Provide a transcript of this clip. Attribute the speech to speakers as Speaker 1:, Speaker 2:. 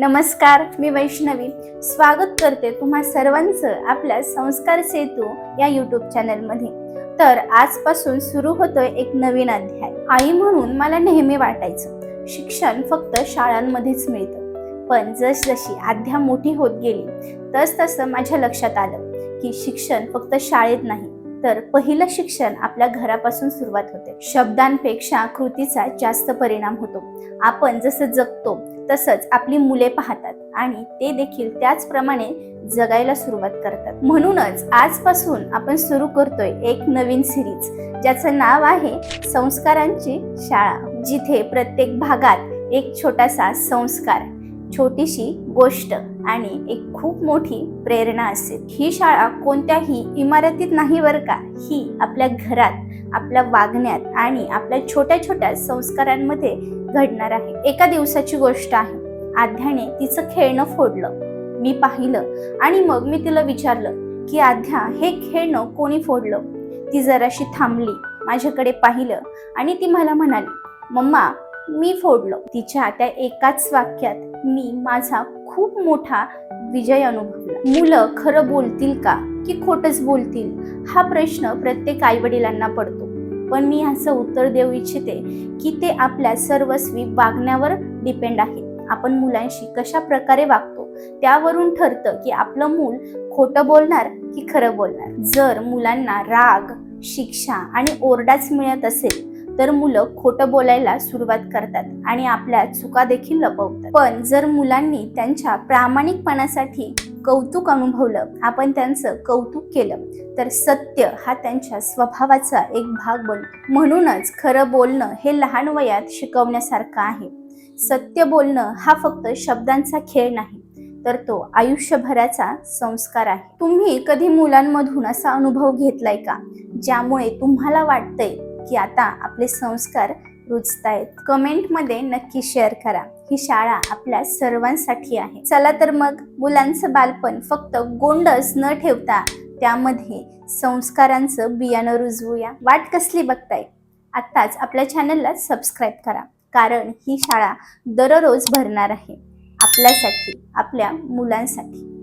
Speaker 1: नमस्कार मी वैष्णवी. स्वागत करते तुम्हा सर्वांचं आपल्या संस्कार सेतू या यूट्यूब चॅनलमध्ये तर आजपासून सुरू होतोय एक नवीन अध्याय. आई म्हणून मला नेहमी वाटायचं शिक्षण फक्त शाळांमध्येच मिळतं. पण जसजशी आध्या मोठी होत गेली तस तसं माझ्या लक्षात आलं की शिक्षण फक्त शाळेत नाही तर पहिलं शिक्षण आपल्या घरापासून सुरुवात होते. शब्दांपेक्षा कृतीचा जास्त परिणाम होतो. आपण जसं जगतो तसंच आपली मुले पाहतात आणि ते देखील त्याचप्रमाणे जगायला सुरुवात करतात. म्हणूनच आजपासून आपण सुरू करतोय एक नवीन सिरीज ज्याचं नाव आहे संस्कारांची शाळा जिथे प्रत्येक भागात एक छोटासा संस्कार छोटीशी गोष्ट आणि एक खूप मोठी प्रेरणा असेल. ही शाळा कोणत्याही इमारतीत नाही बरं का? ही आपल्या घरात आपल्या वागण्यात आणि आपल्या छोट्या छोट्या संस्कारांमध्ये घडणार आहे. एका दिवसाची गोष्ट आहे. आध्याने तिचं खेळणं फोडलं. मी पाहिलं आणि मग मी तिला विचारलं की आध्या हे खेळणं कोणी फोडलं? ती जराशी थांबली माझ्याकडे पाहिलं आणि ती मला म्हणाली मम्मा मी फोडलं. तिच्या त्या एकाच वाक्यात मी माझा खूप मोठा विजय अनुभवला. मुलं खरं बोलतील का? की खोटच बोलतील हा प्रश्न प्रत्येक आई वडिलांना पडतो. पण मी ह्याचं उत्तर देऊ इच्छिते की ते आपल्या सर्वस्वी वागण्यावर डिपेंड आहे आपण मुलांशी कशा प्रकारे वागतो त्यावरून ठरतं की आपलं मूल खोटं बोलणार की खरं बोलणार. जर मुलांना राग शिक्षा आणि ओरडाच मिळत असेल तर मुलं खोटं बोलायला सुरुवात करतात आणि आपल्या चुका देखील लपवतात. पण जर मुलांनी त्यांच्या प्रामाणिकपणासाठी कौतुक अनुभवलं आपण त्यांचं कौतुक केलं तर सत्य हा त्यांच्या स्वभावाचा एक भाग बनतो. म्हणूनच खरं बोलणं हे लहान वयात शिकवण्यासारखं आहे. सत्य बोलणं हा फक्त शब्दांचा खेळ नाही तर तो आयुष्यभराचा संस्कार आहे. तुम्ही कधी मुलांमधून असा अनुभव घेतलाय का ज्यामुळे तुम्हाला वाटतंय की आता आपले संस्कार रुजतायत? कमेंटमध्ये नक्की शेअर करा. ही शाळा आपल्या सर्वांसाठी आहे. चला तर मग मुलांचं बालपण फक्त गोंडस न ठेवता त्यामध्ये संस्कारांचं बियाणं रुजवूया. वाट कसली बघताय? आत्ताच आपल्या चॅनलला सबस्क्राईब करा. कारण ही शाळा दररोज भरणार आहे. आपल्यासाठी आपल्या मुलांसाठी.